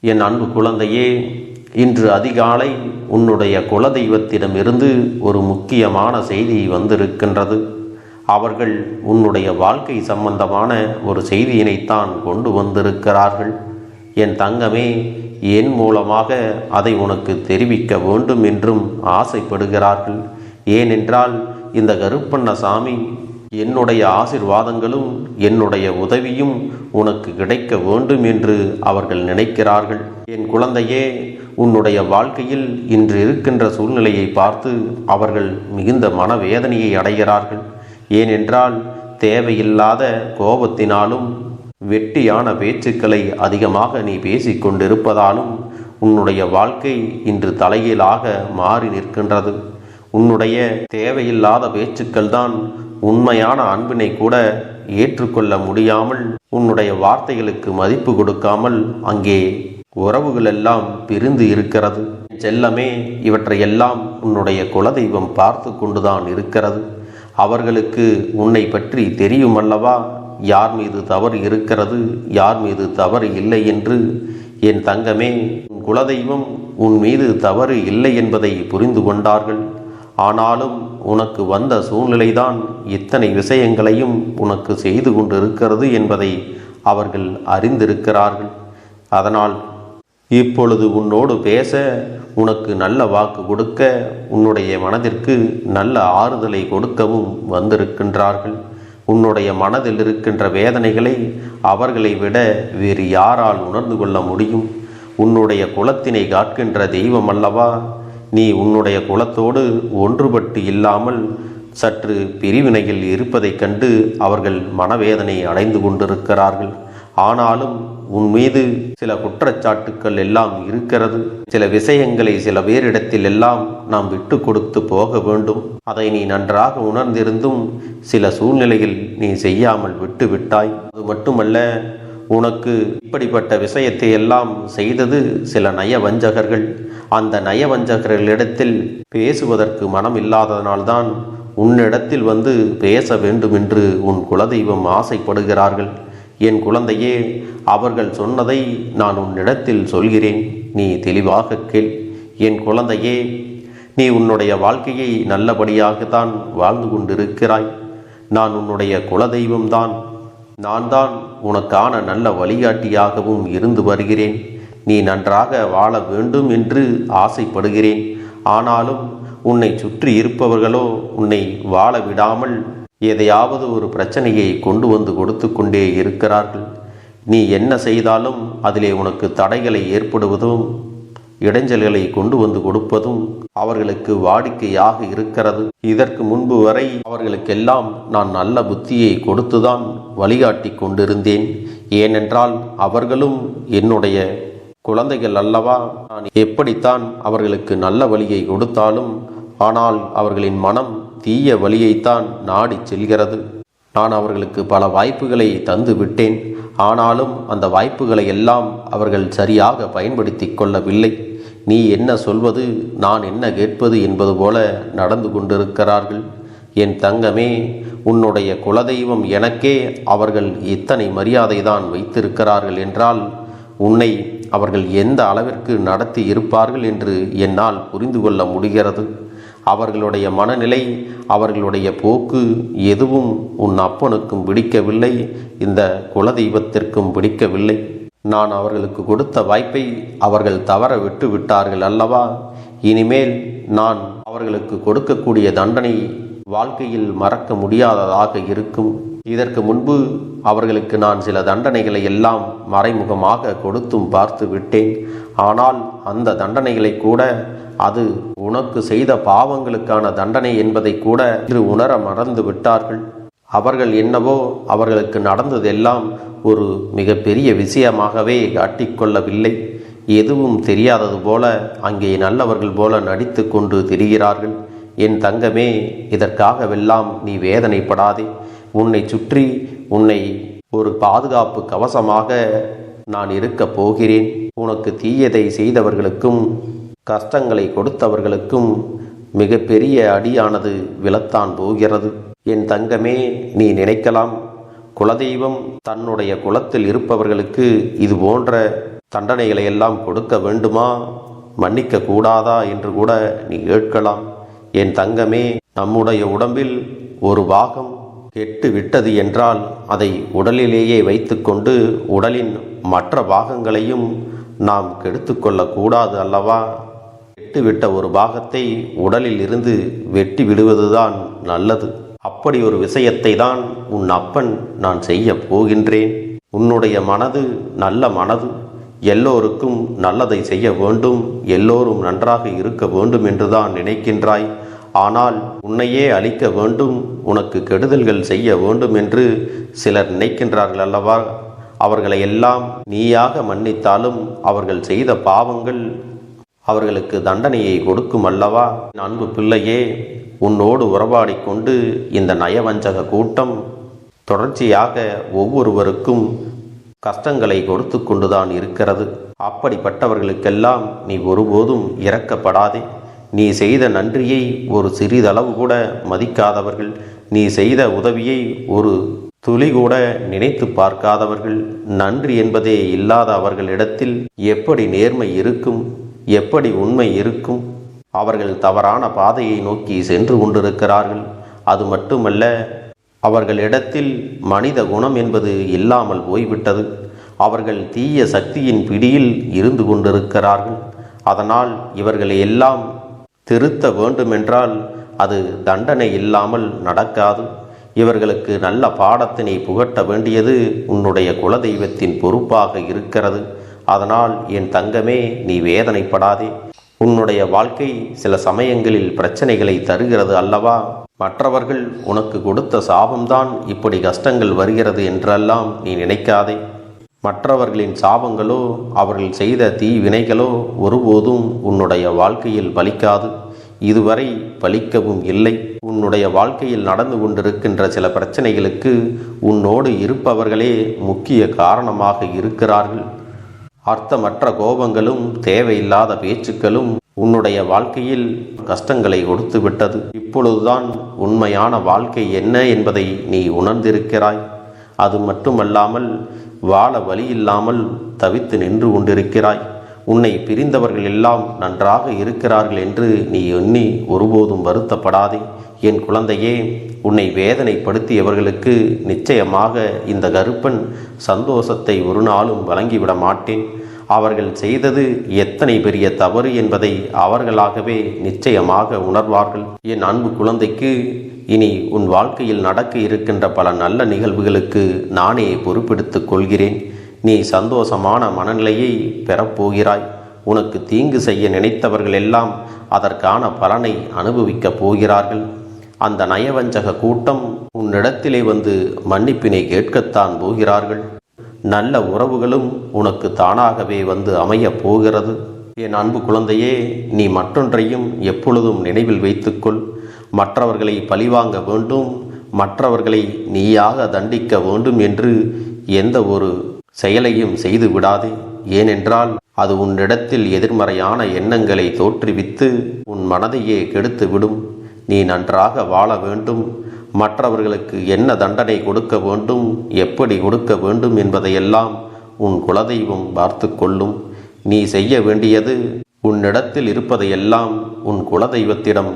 என் அன்பு குழந்தையே இன்று அதிகாலை உன்னுடைய குலதெய்வத்திடமிருந்து ஒரு முக்கியமான செய்தி வந்திருக்கின்றது. அவர்கள் உன்னுடைய வாழ்க்கை சம்பந்தமான ஒரு செய்தியினைத்தான் கொண்டு வந்திருக்கிறார்கள். என் தங்கமே என் மூலமாக அதை உனக்கு தெரிவிக்க வேண்டும் என்றும் ஆசைப்படுகிறார்கள். ஏனென்றால் இந்த கருப்பண்ணசாமி என்னுடைய ஆசிர்வாதங்களும் என்னுடைய உதவியும் உனக்கு கிடைக்க வேண்டும் என்று அவர்கள் நினைக்கிறார்கள். என் குழந்தையே உன்னுடைய வாழ்க்கையில் இன்று இருக்கின்ற சூழ்நிலையை பார்த்து அவர்கள் மிகுந்த மனவேதனையை அடைகிறார்கள். ஏனென்றால் தேவையில்லாத கோபத்தினாலும் வெட்டியான பேச்சுக்களை அதிகமாக நீ பேசிக் கொண்டிருப்பதாலும் உன்னுடைய வாழ்க்கை இன்று தலைகீழாக மாறி நிற்கின்றது. உன்னுடைய தேவையில்லாத பேச்சுக்கள் தான் உண்மையான அன்பினை கூட ஏற்றுக்கொள்ள முடியாமல் உன்னுடைய வார்த்தைகளுக்கு மதிப்பு கொடுக்காமல் அங்கே உறவுகளெல்லாம் பிரிந்து இருக்கிறது. செல்லமே இவற்றையெல்லாம் உன்னுடைய குலதெய்வம் பார்த்து கொண்டுதான் இருக்கிறது. அவர்களுக்கு உன்னை பற்றி தெரியும் அல்லவா? யார் மீது தவறு இருக்கிறது? யார் மீது தவறு இல்லை என்று. என் தங்கமே உன் குலதெய்வம் உன் மீது தவறு இல்லை என்பதை புரிந்து கொண்டார்கள். ஆனாலும் உனக்கு வந்த சூழ்நிலைதான் இத்தனை விஷயங்களையும் உனக்கு செய்து கொண்டிருக்கிறது என்பதை அவர்கள் அறிந்திருக்கிறார்கள். அதனால் இப்பொழுது உன்னோடு பேச உனக்கு நல்ல வாக்கு கொடுக்க உன்னுடைய மனதிற்கு நல்ல ஆறுதலை கொடுக்கவும் வந்திருக்கின்றார்கள். உன்னுடைய மனதில் இருக்கின்ற வேதனைகளை அவர்களை விட வேறு யாரால் உணர்ந்து கொள்ள முடியும்? உன்னுடைய குலத்தினை காக்கின்ற தெய்வம் அல்லவா? நீ உன்னுடைய குலத்தோடு ஒன்றுபட்டு இல்லாமல் சற்று பிரிவினையில் இருப்பதைக் கண்டு அவர்கள் மனவேதனை அடைந்து கொண்டிருக்கிறார்கள். ஆனாலும் உன் மீது சில குற்றச்சாட்டுக்கள் எல்லாம் இருக்கிறது. சில விஷயங்களை சில பேரிடத்தில் எல்லாம் நாம் விட்டு கொடுத்து போக வேண்டும். அதை நீ நன்றாக உணர்ந்திருந்தும் சில சூழ்நிலையில் நீ செய்யாமல் விட்டு விட்டாய். அது மட்டுமல்ல உனக்கு இப்படிப்பட்ட விஷயத்தை எல்லாம் செய்தது சில நயவஞ்சகர்கள். அந்த நயவஞ்சகர்களிடத்தில் பேசுவதற்கு மனம் இல்லாததனால்தான் உன்னிடத்தில் வந்து பேச வேண்டும் என்று உன் குலதெய்வம் ஆசைப்படுகிறார்கள். என் குழந்தையே அவர்கள் சொன்னதை நான் உன்னிடத்தில் சொல்கிறேன். நீ தெளிவாக கேள். என் குழந்தையே நீ உன்னுடைய வாழ்க்கையை நல்லபடியாகத்தான் வாழ்ந்து கொண்டிருக்கிறாய். நான் உன்னுடைய குலதெய்வம்தான். நான் தான் உனக்கான நல்ல வழிகாட்டியாகவும் இருந்து வருகிறேன். நீ நன்றாக வாழ வேண்டும் என்று ஆசைப்படுகிறேன். ஆனாலும் உன்னை சுற்றி இருப்பவர்களோ உன்னை வாழ விடாமல் எதையாவது ஒரு பிரச்சனையை கொண்டு வந்து கொடுத்து கொண்டே இருக்கிறார்கள். நீ என்ன செய்தாலும் அதிலே உனக்கு தடைகளை ஏற்படுவதும் இடைஞ்சல்களை கொண்டு வந்து கொடுப்பதும் அவர்களுக்கு வாடிக்கையாக இருக்கிறது. இதற்கு முன்பு வரை அவர்களுக்கெல்லாம் நான் நல்ல புத்தியை கொடுத்துதான் வழிகாட்டி கொண்டிருந்தேன். ஏனென்றால் அவர்களும் என்னுடைய குழந்தைகள் அல்லவா? நான் எப்படித்தான் அவர்களுக்கு நல்ல வழியை கொடுத்தாலும் ஆனால் அவர்களின் மனம் தீய வழியைத்தான் நாடிச் செல்கிறது. நான் அவர்களுக்கு பல வாய்ப்புகளை தந்து விட்டேன். ஆனாலும் அந்த வாய்ப்புகளை எல்லாம் அவர்கள் சரியாக பயன்படுத்தி கொள்ளவில்லை. நீ என்ன சொல்வது நான் என்ன கேட்பது என்பது போல நடந்து கொண்டிருக்கிறார்கள். என் தங்கமே உன்னுடைய குலதெய்வம் எனக்கே அவர்கள் இத்தனை மரியாதை தான் வைத்திருக்கிறார்கள் என்றால் உன்னை அவர்கள் எந்த அளவிற்கு நடத்தி இருப்பார்கள் என்று என்னால் புரிந்து கொள்ள முடிகிறது. அவர்களுடைய மனநிலை அவர்களுடைய போக்கு எதுவும் உன் அப்பனுக்கும் பிடிக்கவில்லை இந்த குலதெய்வத்திற்கும் பிடிக்கவில்லை. நான் அவர்களுக்கு கொடுத்த வாய்ப்பை அவர்கள் தவற விட்டு விட்டார்கள் அல்லவா? இனிமேல் நான் அவர்களுக்கு கொடுக்கக்கூடிய தண்டனை வாழ்க்கையில் மறக்க முடியாததாக இருக்கும். இதற்கு முன்பு அவர்களுக்கு நான் சில தண்டனைகளை எல்லாம் மறைமுகமாக கொடுத்தும் பார்த்து விட்டேன். ஆனால் அந்த தண்டனைகளை கூட அது உனக்கு செய்த பாவங்களுக்கான தண்டனை என்பதை கூட இன்று உணர மறந்து விட்டார்கள். அவர்கள் என்னவோ அவர்களுக்கு நடந்ததெல்லாம் ஒரு மிகப்பெரிய விஷயமாகவே காட்டிக்கொள்ளவில்லை. எதுவும் தெரியாதது போல அங்கே நல்லவர்கள் போல நடித்து கொண்டு திரிகிறார்கள். என் தங்கமே இதற்காகவெல்லாம் நீ வேதனைப்படாதே. உன்னை சுற்றி உன்னை ஒரு பாதுகாப்பு கவசமாக நான் இருக்கப் போகிறேன். உனக்கு தீயதை செய்தவர்களுக்கும் கஷ்டங்களை கொடுத்தவர்களுக்கும் மிகப்பெரிய அடியானது விழத்தான் போகிறது. என் தங்கமே நீ நினைக்கலாம். குலதெய்வம் தன்னுடைய குலத்தில் இருப்பவர்களுக்கு இது போன்ற தண்டனைகளை எல்லாம் கொடுக்க வேண்டுமா? மன்னிக்க கூடாதா என்று கூட நீ கேட்கலாம். என் தங்கமே நம்முடைய உடம்பில் ஒரு பாகம் கெட்டு விட்டது என்றால் அதை உடலிலேயே வைத்துக்கொண்டு உடலின் மற்ற பாகங்களையும் நாம் கெடுத்து கொள்ளக்கூடாது அல்லவா? கெட்டுவிட்ட ஒரு பாகத்தை உடலில் இருந்து வெட்டி விடுவதுதான் நல்லது. அப்படி ஒரு விஷயத்தை தான் உன் அப்பன் நான் செய்ய போகின்றேன். உன்னுடைய மனது நல்ல மனது. எல்லோருக்கும் நல்லதை செய்ய வேண்டும். எல்லோரும் நன்றாக இருக்க வேண்டும் என்றுதான் நினைக்கின்றாய். ஆனால் உன்னையே அழிக்க வேண்டும் உனக்கு கெடுதல்கள் செய்ய வேண்டும் என்று சிலர் நினைக்கின்றார்கள் அல்லவா? அவர்களை எல்லாம் நீயாக மன்னித்தாலும் அவர்கள் செய்த பாவங்கள் அவர்களுக்கு தண்டனையை கொடுக்கும் அல்லவா? அன்பு பிள்ளையே உன்னோடு உறவாடிக் கொண்டு இந்த நயவஞ்சக கூட்டம் தொடர்ச்சியாக ஒவ்வொருவருக்கும் கஷ்டங்களை கொடுத்து கொண்டுதான் இருக்கிறது. அப்படிப்பட்டவர்களுக்கெல்லாம் நீ ஒருபோதும் இறக்கப்படாதே நீ செய்த நன்றியை ஒரு சிறிதளவு கூட மதிக்காதவர்கள் நீ செய்த உதவியை ஒரு துளி கூட நினைத்து பார்க்காதவர்கள் நன்றி என்பதே இல்லாத அவர்களிடத்தில் எப்படி நேர்மை இருக்கும் எப்படி உண்மை இருக்கும்? அவர்கள் தவறான பாதையை நோக்கி சென்று கொண்டிருக்கிறார்கள். அது மட்டுமல்ல அவர்களிடத்தில் மனித குணம் என்பது இல்லாமல் போய்விட்டது. அவர்கள் தீய சக்தியின் பிடியில் இருந்து கொண்டிருக்கிறார்கள். அதனால் இவர்களை எல்லாம் திருத்த வேண்டுமென்றால் அது தண்டனை இல்லாமல் நடக்காது. இவர்களுக்கு நல்ல பாடத்தினை புகட்ட வேண்டியது உன்னுடைய குலதெய்வத்தின் பொறுப்பாக இருக்கிறது. அதனால் என் தங்கமே நீ வேதனைப்படாதே. உன்னுடைய வாழ்க்கை சில சமயங்களில் பிரச்சனைகளை தருகிறது அல்லவா? மற்றவர்கள் உனக்கு கொடுத்த சாபம்தான் இப்படி கஷ்டங்கள் வருகிறது என்றெல்லாம் நீ நினைக்காதே. மற்றவர்களின் சாபங்களோ அவர்கள் செய்த தீ வினைகளோ ஒருபோதும் உன்னுடைய வாழ்க்கையில் பலிக்காது. இதுவரை பலிக்கவும் இல்லை. உன்னுடைய வாழ்க்கையில் நடந்து கொண்டிருக்கின்ற சில பிரச்சனைகளுக்கு உன்னோடு இருப்பவர்களே முக்கிய காரணமாக இருக்கிறார்கள். அர்த்தமற்ற கோபங்களும் தேவையில்லாத பேச்சுக்களும் உன்னுடைய வாழ்க்கையில் கஷ்டங்களை கொடுத்து விட்டது இப்பொழுதுதான் உண்மையான வாழ்க்கை என்ன என்பதை நீ உணர்ந்திருக்கிறாய். அது மட்டுமல்லாமல் வாழ வழி இல்லாமல் தவித்து நின்று கொண்டிருக்கிறாய். உன்னை பிரிந்தவர்கள் எல்லாம் நன்றாக இருக்கிறார்கள் என்று நீ எண்ணி ஒருபோதும் வருத்தப்படாதே. என் குழந்தையே உன்னை வேதனைப்படுத்தியவர்களுக்கு நிச்சயமாக இந்த கருப்பன் சந்தோஷத்தை ஒரு நாளும் வழங்கிவிட மாட்டேன். அவர்கள் செய்தது எத்தனை பெரிய தவறு என்பதை அவர்களாகவே நிச்சயமாக உணர்வார்கள். என் அன்பு குழந்தைக்கு இனி உன் வாழ்க்கையில் நடக்க இருக்கின்ற பல நல்ல நிகழ்வுகளுக்கு நானே பொறுப்பெடுத்துக் கொள்கிறேன். நீ சந்தோஷமான மனநிலையை பெறப்போகிறாய். உனக்கு தீங்கு செய்ய நினைத்தவர்கள் எல்லாம் அதற்கான பலனை அனுபவிக்கப் போகிறார்கள். அந்த நயவஞ்சக கூட்டம் உன்னிடத்திலே வந்து மன்னிப்பினை கேட்கத்தான் போகிறார்கள். நல்ல உறவுகளும் உனக்கு தானாகவே வந்து அமையப் போகிறது. என் அன்பு குழந்தையே நீ மற்றொன்றையும் எப்பொழுதும் நினைவில் வைத்துக்கொள். மற்றவர்களை பழிவாங்க வேண்டும் மற்றவர்களை நீயாக தண்டிக்க வேண்டும் என்று எந்த ஒரு செயலையும் செய்து விடாதே. ஏனென்றால் அது உன்னிடத்தில் எதிர்மறையான எண்ணங்களை தோற்றுவித்து உன் மனதையே கெடுத்து விடும். நீ நன்றாக வாழ வேண்டும். மற்றவர்களுக்கு என்ன தண்டனை கொடுக்க வேண்டும் எப்படி கொடுக்க வேண்டும் என்பதையெல்லாம் உன் குலதெய்வம் பார்த்து கொள்ளும். நீ செய்ய வேண்டியது உன்னிடத்தில் இருப்பதையெல்லாம் உன் குலதெய்வத்திடம்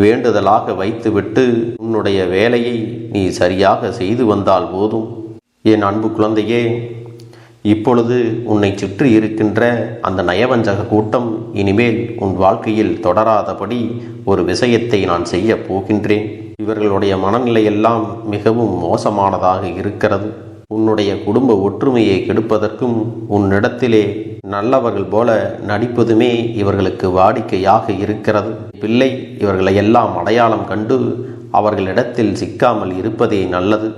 வேண்டுதலாக வைத்துவிட்டு உன்னுடைய வேலையை நீ சரியாக செய்து வந்தால் போதும். என் அன்பு குழந்தையே இப்பொழுது உன்னை சுற்றி இருக்கின்ற அந்த நயவஞ்சக கூட்டம் இனிமேல் உன் வாழ்க்கையில் தொடராதபடி ஒரு விஷயத்தை நான் செய்ய போகின்றேன். இவர்களுடைய மனநிலையெல்லாம் மிகவும் மோசமானதாக இருக்கிறது. உன்னுடைய குடும்ப ஒற்றுமையை கெடுப்பதற்கும் உன்னிடத்திலே நல்லவர்கள் போல நடிப்பதுமே இவர்களுக்கு வாடிக்கையாக இருக்கிறது. பிள்ளை இவர்களை எல்லாம் அடையாளம் கண்டு அவர்களிடத்தில் சிக்காமல் இருப்பதே நல்லது.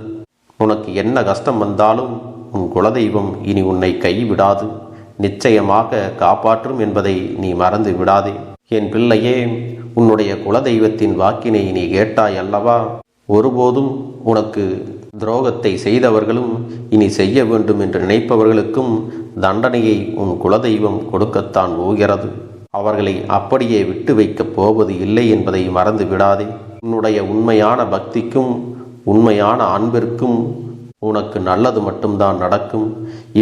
உனக்கு என்ன கஷ்டம் வந்தாலும் உன் குலதெய்வம் இனி உன்னை கைவிடாது. நிச்சயமாக காப்பாற்றும் என்பதை நீ மறந்து விடாதே. என் பிள்ளையே உன்னுடைய குலதெய்வத்தின் வாக்கினை நீ கேட்டாய் அல்லவா? ஒருபோதும் உனக்கு துரோகத்தை செய்தவர்களும் இனி செய்ய வேண்டும் என்று நினைப்பவர்களுக்கும் தண்டனையை உன் குலதெய்வம் கொடுக்கத்தான் போகிறது. அவர்களை அப்படியே விட்டு வைக்கப் போவது இல்லை என்பதை மறந்து விடாதே. உன்னுடைய உண்மையான பக்திக்கும் உண்மையான அன்பிற்கும் உனக்கு நல்லது மட்டும்தான் நடக்கும்.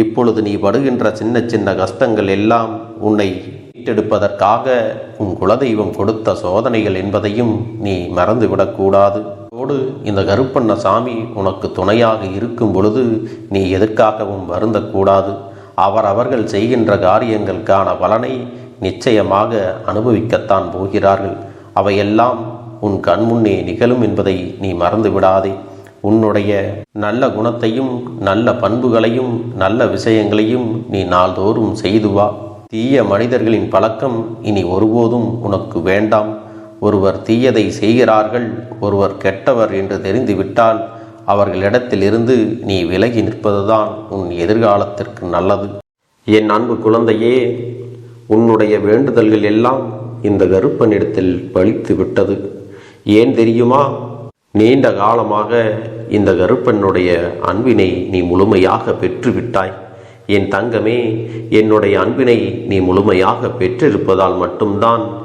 இப்பொழுது நீ படுகின்ற சின்ன சின்ன கஷ்டங்கள் எல்லாம் உன்னை மீட்டெடுப்பதற்காக உன் குலதெய்வம் கொடுத்த சோதனைகள் என்பதையும் நீ மறந்துவிடக்கூடாது அதோடு இந்த கருப்பண்ண சாமி உனக்கு துணையாக இருக்கும் பொழுது நீ எதற்காகவும் வருந்தக்கூடாது. அவர் அவர்கள் செய்கின்ற காரியங்களுக்கான பலனை நிச்சயமாக அனுபவிக்கத்தான் போகிறார்கள். அவையெல்லாம் உன் கண்முன்னே நிகழும் என்பதை நீ மறந்து விடாதே உன்னுடைய நல்ல குணத்தையும் நல்ல பண்புகளையும் நல்ல விஷயங்களையும் நீ நாள்தோறும் செய்து வா. தீய மனிதர்களின் பழக்கம் இனி ஒருபோதும் உனக்கு வேண்டாம். ஒருவர் தீயதை செய்கிறார்கள் ஒருவர் கெட்டவர் என்று தெரிந்துவிட்டால் அவர்களிடத்திலிருந்து நீ விலகி நிற்பதுதான் உன் எதிர்காலத்திற்கு நல்லது. என் அன்பு குழந்தையே உன்னுடைய வேண்டுதல்கள் எல்லாம் இந்த கருப்பனிடத்தில் பழித்து விட்டது. ஏன் தெரியுமா? நீண்ட காலமாக இந்த கருப்பனுடைய அன்பினை நீ முழுமையாக பெற்றுவிட்டாய். என் தங்கமே என்னுடைய அன்பினை நீ முழுமையாக பெற்றிருப்பதால் மட்டும்தான்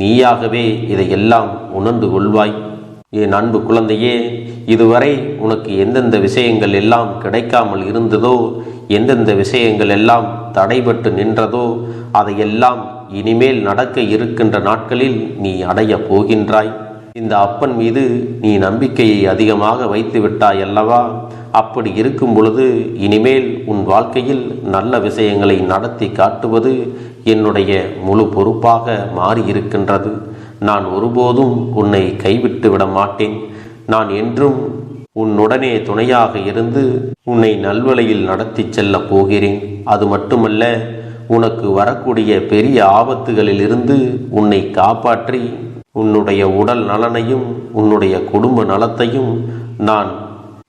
நீயாகவே இதையெல்லாம் உணர்ந்து கொள்வாய். என் அன்பு குழந்தையே இதுவரை உனக்கு எந்தெந்த விஷயங்கள் எல்லாம் கிடைக்காமல் இருந்ததோ எந்தெந்த விஷயங்கள் எல்லாம் தடைபட்டு நின்றதோ அதையெல்லாம் இனிமேல் நடக்க இருக்கின்ற நாட்களில் நீ அடையப் போகின்றாய். இந்த அப்பன் மீது நீ நம்பிக்கையை அதிகமாக வைத்து விட்டாய் அல்லவா? அப்படி இருக்கும் பொழுது இனிமேல் உன் வாழ்க்கையில் நல்ல விஷயங்களை நடத்தி காட்டுவது என்னுடைய முழு பொறுப்பாக மாறியிருக்கின்றது. நான் ஒருபோதும் உன்னை கைவிட்டு விட மாட்டேன். நான் என்றும் உன்னுடனே துணையாக இருந்து உன்னை நல்வழியில் நடத்தி செல்லப் போகிறேன். அது மட்டுமல்ல உனக்கு வரக்கூடிய பெரிய ஆபத்துகளிலிருந்து உன்னை காப்பாற்றி உன்னுடைய உடல் நலனையும் உன்னுடைய குடும்ப நலத்தையும் நான்